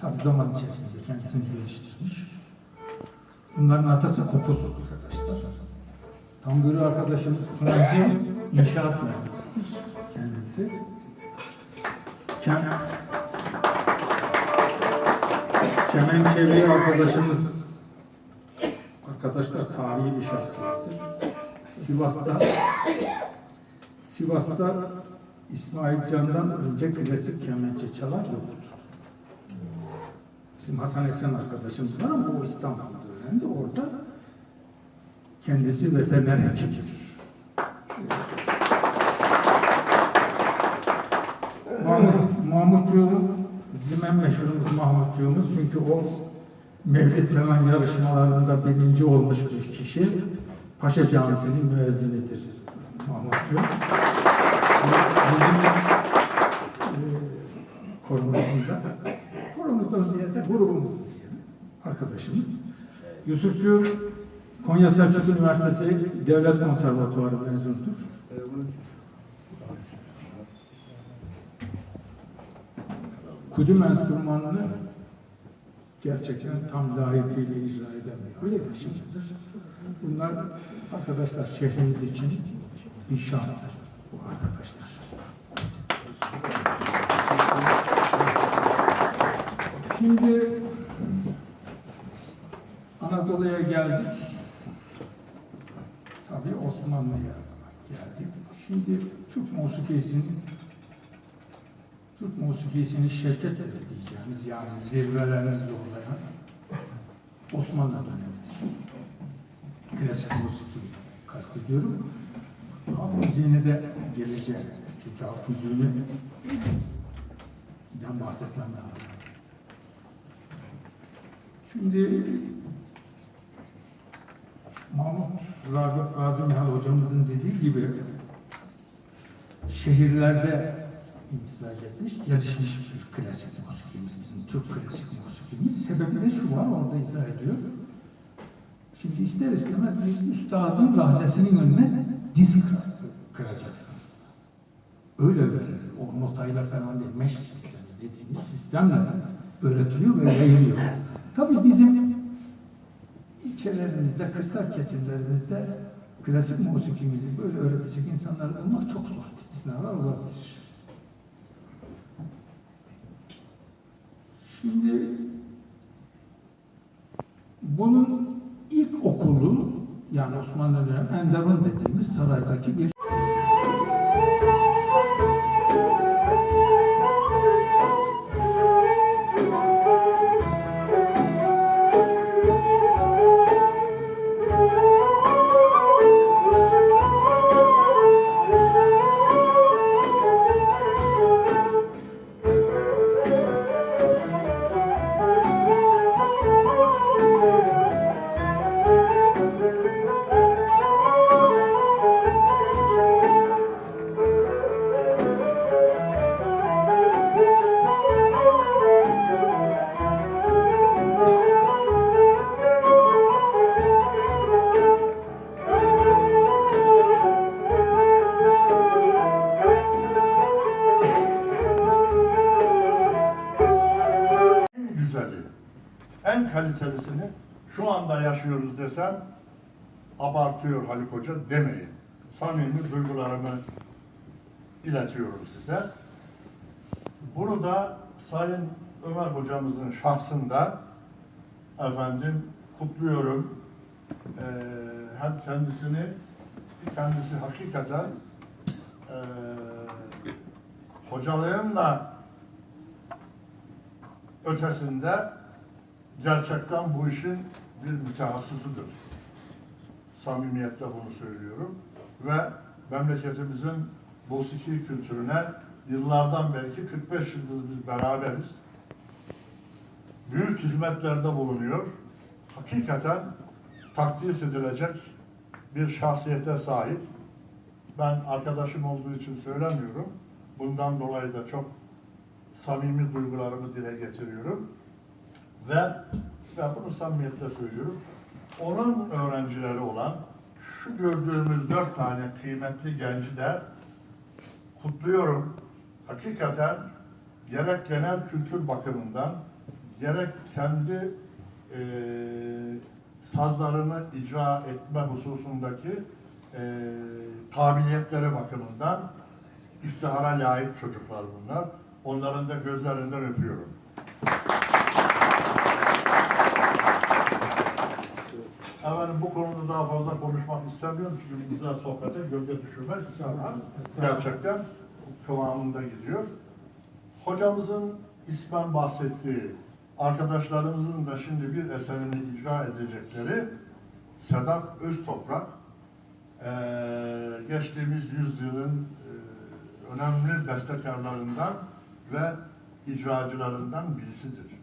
Tabi zaman içerisinde kendisini geliştirmiş. Bunların atası Kopuz arkadaşlar. Tamburi arkadaşımız Tunancı inşaat mühendisidir kendisi. Kem, Kemençeli arkadaşımız arkadaşlar tarihi bir şahsiyettir. Sivas'ta Sivas'ta İsmail Can'dan önce klasik kemençe çalan yoktu. Bizim Hasan Esen arkadaşımız var ama o İstanbul'da öğrendi. Orada kendisi veteriner hekimdir. Mahmut, Mahmutcuğum, bizim en meşhurumuz Mahmutcuğumuz çünkü o Mevlid falan yarışmalarında birinci olmuş bir kişi. Paşa Camisi'nin müezzinidir Mahmutcuğum. Bizim e, korumuzda, korumuzdan ziyade grubumuz diyelim, arkadaşımız. Yusufçu Konya Selçuk Üniversitesi Devlet Konservatuvarı mezunudur. Kudüm enstrümanını gerçekten tam layıkıyla icra edemiyor. Öyle bir şeydir. Bunlar arkadaşlar şehrimiz için bir şanstır bu arkadaşlar. Şimdi Anadolu'ya geldik. Tabii Osmanlı'ya geldik. Şimdi Türk musikisinin Türk musikisinin şevketle diyeceğimiz yani zirvelerini zorlayan Osmanlı dönemidir. Klasik musiki kastediyorum. Halk müziğine de geleceğim. Çünkü halk müziğini den bahsetmem lazım. Şimdi Mahmut Ragıp Gazi Mihal hocamızın dediği gibi şehirlerde imtizac etmiş, gelişmiş bir klasik musikimiz bizim Türk klasik musikimiz. Sebebi de şu var, orada izah ediyor. Şimdi ister istemez bir üstadın rahnesinin önüne diz kır- kıracaksınız. Öyle öğrenilir. O notayla falan değil, meşk sistemi dediğimiz sistemle öğretiliyor ve yayılıyor. Tabii bizim ilçelerimizde, kırsal kesimlerimizde klasik musikimizi böyle öğretecek insanlar bulmak çok zor. İstisnalar olabilir. Şimdi bunun ilk okulu yani Osmanlı dönemi Enderun dediğimiz saraydaki bir en kalitelisini şu anda yaşıyoruz desem abartıyor Haluk Hoca demeyin. Samimi duygularımı iletiyorum size. Bunu da Sayın Ömer hocamızın şahsında efendim kutluyorum. Ee, hem kendisini kendisi hakikaten ee, hocalığın da ötesinde gerçekten bu işin bir mütehassısıdır. Samimiyetle bunu söylüyorum. Ve memleketimizin musiki kültürüne yıllardan belki 45 yıldır biz beraberiz. Büyük hizmetlerde bulunuyor. Hakikaten takdis edilecek bir şahsiyete sahip. Ben arkadaşım olduğu için söylemiyorum. Bundan dolayı da çok samimi duygularımı dile getiriyorum. Ve ve bunu samimiyetle söylüyorum. Onun öğrencileri olan şu gördüğümüz dört tane kıymetli genci de kutluyorum. Hakikaten gerek genel kültür bakımından, gerek kendi eee sazlarını icra etme hususundaki eee kabiliyetleri bakımından iftihara layık çocuklar bunlar. Onların da gözlerinden öpüyorum. Efendim bu konuda daha fazla konuşmak istemiyorum çünkü güzel sohbete gölge düşürmek istemem. Gerçekten kıvamında gidiyor. Hocamızın ismen bahsettiği, arkadaşlarımızın da şimdi bir eserini icra edecekleri Sedat Öztoprak, geçtiğimiz yüzyılın önemli bestekarlarından ve icracılarından birisidir.